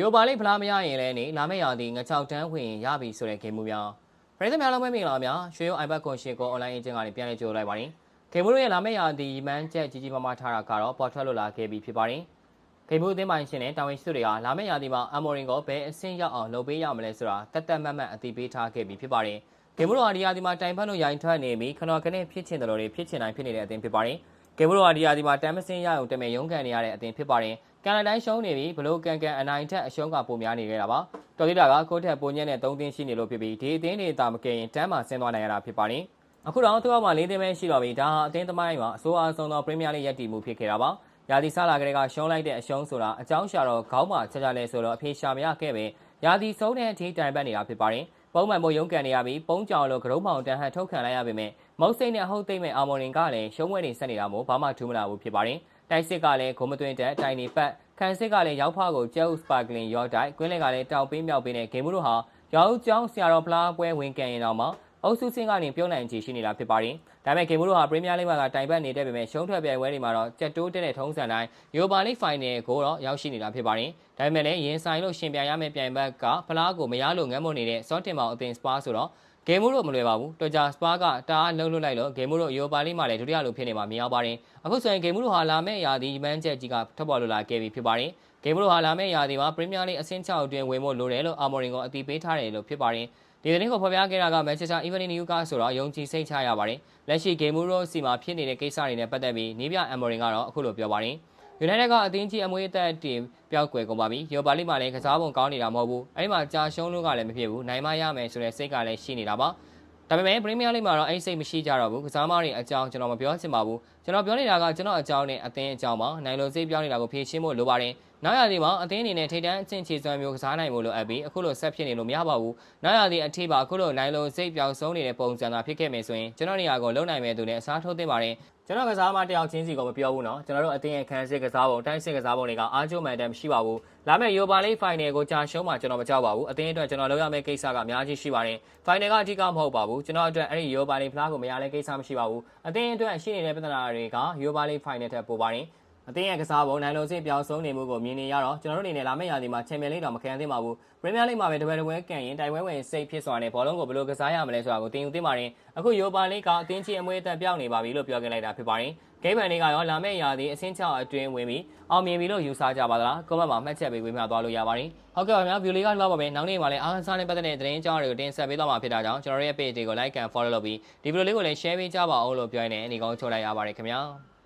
ရိုပါလိဖလားမရရင်လည်းနေလာမယ့်ရာသီငချောက်တန်းဝင်ရင်ရပြီဆိုတဲ့ဂိမ်းမှုများပရိသတ်များလုံးပဲမင်္ဂလာပါများရွှေရို iPad ကွန်ရှင်ကို online agent ကနေပြန်လည်ကြိုလိုက်ပါတယ်ဂိမ်းမှုတို့ရဲ့လာမယ့်ရာသီရီမန်းချက်ကြီးကြီးမားမားထားတာကတော့ပေါ်ထွက်လို့လာခဲ့ပြီဖြစ်ပါတယ်ဂိမ်းမှုအသင်းပိုင်းရှင်နဲ့တာဝန်ရှိသူတွေကလာမယ့်ရာသီမှာအမော်ရင်ကိုဘယ်အဆင့်ရောက်အောင်လုပ်ပေးရမလဲဆိုတာတက်တက်မတ်မတ်အသိပေးထားခဲ့ပြီဖြစ်ပါတယ်ဂိမ်းမှုတို့ဟာဒီရာသီမှာတိုင်ဖတ်လို့ရိုင်ထွက်နေပြီးခနော်ကနေဖြစ်ချင်တယ်လို့တွေဖြစ်ချင်တိုင်းဖြစ်နေတဲ့အသင်းဖြစ်ပါတယ်ဂိမ်းမှုတို့ဟာဒီရာသီမှာတမ်မစင်းရအောင်တမဲ့ရုန်းကန်နေရတဲ့အသင်းဖြစ်ပါတယ် ကန်နတိုင်းရှုံးနေပြီးဘလို့ကန်ကန်အနိုင်ထက်အရှုံးကပိုများနေခဲ့တာပါတော်သေးတာကကိုယ့်ထက်ပိုညံ့တဲ့၃သင်းရှိနေလို့ဖြစ်ပြီးဒီအသင်းတွေတာမကယ်ရင်တန်းမှာဆင်းသွားနိုင်ရတာဖြစ်ပါတယ်အခုတော့သူ့အောက်မှာ၄သင်းပဲရှိတော့ပြီးဒါဟာအသင်းသမိုင်းမှာအဆိုးအဆုံးသောပရီးမီးယားလိရပ်တည်မှုဖြစ်ခဲ့တာပါရာသီစလာကလေးကရှုံးလိုက်တဲ့အရှုံးဆိုတာအကြောင်းရှာတော့ခေါင်းမှာချက်ချလဲဆိုတော့အဖေရှာမရခဲ့ပဲရာသီဆုံးတဲ့အထိတိုင်ပတ်နေတာဖြစ်ပါတယ်ပုံမှန်မို့ရုန်းကန်နေရပြီးပုံကြောင်လို့ကရုံးမောင်တန်းဟန်ထုတ်ခံလိုက်ရပေမဲ့မုတ်စိတ်နဲ့အဟုတ်သိမ့်မဲ့အာမော်ရင်ကလည်းရှုံးဝဲနေဆက်နေတာမို့ဘာမှထူးမလာဘူးဖြစ်ပါတယ် တိုက်စစ်ကလည်းဂုံမသွင်းတဲ့တိုင်နေပတ်ခန်စစ်ကလည်းရောက်ဖကိုကျဲဥစပါကလင်ရော့တိုက်ကွင်းလက်ကလည်းတောင်ပေးမြောက်ပေးတဲ့ဂိမ်းမှုတို့ဟာရောက်ကျောင်းဆရာတော်ဖလားပွဲဝင်ကန်ရင်တော့မှ အုပ်စုစင်းကနေပြုံးနိုင်ချီရှိနေတာဖြစ်ပါတယ်။ဒါပေမဲ့ဂိမ်းမှုတို့ဟာပရီးမီးယားလိဂ်မှာတိုင်ပတ်နေတဲ့ပေမဲ့ရှုံးထွက်ပြိုင်ပွဲတွေမှာတော့ကြက်တိုးတဲ့တဲ့ထုံးစံတိုင်းယူပါလိဖိုင်နယ်ကိုတော့ရောက်ရှိနေတာဖြစ်ပါတယ်။ဒါပေမဲ့လည်းရင်ဆိုင်လို့ရှင်ပြိုင်ရမယ့်ပြိုင်ဘက်ကဖလားကိုမရလို့ငတ်မွနေတဲ့စောတင်မောင်အသင်းစပါဆိုတော့ဂိမ်းမှုတို့မလွယ်ပါဘူးတော်ကြာစပါကတအားလှုပ်လှုပ်လိုက်လို့ဂိမ်းမှုတို့ယူပါလိမှာလည်းဒုတိယလိုဖြစ်နေမှာမြင်ရပါတယ်အခုဆိုရင်ဂိမ်းမှုတို့ဟာလာမယ့်ရာသီမန်းချက်ကြီးကထွက်ပေါ်လာလာခဲ့ပြီဖြစ်ပါတယ်ဂိမ်းမှုတို့ဟာလာမယ့်ရာသီမှာပရီးမီးယားလိအဆင့်6အတွင်းဝင်ဖို့လိုတယ်လို့အာမော်ရင်ကအတည်ပြုထားတယ်လို့ဖြစ်ပါတယ် ဒီသတင်းကိုဖော်ပြခဲ့တာက Manchester Evening News ကဆိုတော့ယုံကြည်စိတ်ချရပါတယ်လက်ရှိဂိမ်းမှုတို့စီမှာဖြစ်နေတဲ့ကိစ္စတွေနဲ့ပတ်သက်ပြီးနီးပြအမော်ရင်ကတော့အခုလိုပြောပါတယ် United ကအသင်းကြီးအမွေးအသက်တင်ပျောက်ကွယ်ကုန်ပါပြီ။ယောပါလိမှာလည်းကစားပုံကောင်းနေတာမဟုတ်ဘူး။အဲဒီမှာကြာရှုံးလို့ကလည်းမဖြစ်ဘူး။နိုင်မရမယ်ဆိုတဲ့စိတ်ကလည်းရှိနေတာပါ။ ဒါပေမဲ့ပရီးမီးယားလိမှာတော့အဲ့စိတ်မရှိကြတော့ဘူး။ကစားမတွေအကြောင်းကျွန်တော်မပြောချင်ပါဘူး။ကျွန်တော်ပြောနေတာကကျွန်တော်အကြောင်းနဲ့အသင်းအကြောင်းပါ။နိုင်လို့စိတ်ပြောင်းနေတာကိုဖြေရှင်းဖို့လိုပါတယ်။နောက်ရသည်မှာအသင်းအနေနဲ့ထိတ်တန်းအဆင့်ချေစွမ်းမျိုးကစားနိုင်ဖို့လိုအပ်ပြီးအခုလိုဆက်ဖြစ်နေလို့မရပါဘူး။နောက်ရသည်အထိပါအခုလိုနိုင်လို့စိတ်ပြောင်းဆုံးနေတဲ့ပုံစံသာဖြစ်ခဲ့မယ်ဆိုရင်ကျွန်တော်နေရာကိုလုံနိုင်မယ်သူနဲ့အစားထိုးသင့်ပါတယ်။ ကျွန်တော်ကစားမတယောက်ချင်းစီကိုမပြောဘူးเนาะကျွန်တော်တို့အသင်းရဲ့ခန်းစစ်ကစားပုံတိုင်းစစ်ကစားပုံတွေကအားကျိုးမှန်တယ်မရှိပါဘူးလာမယ့်ယူပါလိဖိုင်နယ်ကိုကြာရှုံးမှကျွန်တော်မကြောက်ပါဘူးအသင်းအတွက်ကျွန်တော်လုပ်ရမယ့်ကိစ္စကအများကြီးရှိပါတယ်ဖိုင်နယ်ကအဓိကမဟုတ်ပါဘူးကျွန်တော်အတွက်အဲ့ဒီယူပါလိဖလားကိုမရလဲကိစ္စမရှိပါဘူးအသင်းအတွက်ရှိနေတဲ့ပြဿနာတွေကယူပါလိဖိုင်နယ်ထက်ပိုပါတယ် အသင်းရဲ့ကစားပုံနိုင်လုံးစစ်ပြောင်းဆုံးနေမှုကိုမြင်နေရတော့ကျွန်တော်တို့အနေနဲ့လာမယ့်ရာသီမှာချန်ပီယံလိတော့မခံသင့်ပါဘူးပရီးမီးယားလိမှာပဲတပွဲတပွဲကန်ရင်တိုင်ပွဲဝင်စိတ်ဖြစ်စွာနဲ့ဘောလုံးကိုဘယ်လိုကစားရမလဲဆိုတာကိုသင်ယူသင့်ပါတယ်အခုယူပါလိကအသင်းကြီးအမွေးအသက်ပြောင်းနေပါပြီလို့ပြောခဲ့လိုက်တာဖြစ်ပါတယ်ဂိမ်းပန်တွေကရောလာမယ့်ရာသီအဆင့်6အတွင်းဝင်ပြီးအောင်မြင်ပြီလို့ယူဆကြပါသလားကွန်မန့်မှာမှတ်ချက်ပေးဝေမျှသွားလို့ရပါတယ်ဟုတ်ကဲ့ပါဗျာဗီဒီယိုလေးကတော့ပါပဲနောက်နေ့မှာလည်းအားကစားနဲ့ပတ်သက်တဲ့သတင်းကြောင်းတွေကိုတင်ဆက်ပေးသွားမှာဖြစ်တာကြောင့်ကျွန်တော်ရဲ့ page တွေကို like and follow လုပ်ပြီးဒီဗီဒီယိုလေးကိုလည်း share ပေးကြပါအောင်လို့ပြောရင်းနဲ့အနေကောင်းချုပ်လိုက်ရပါတယ်ခင်ဗျာ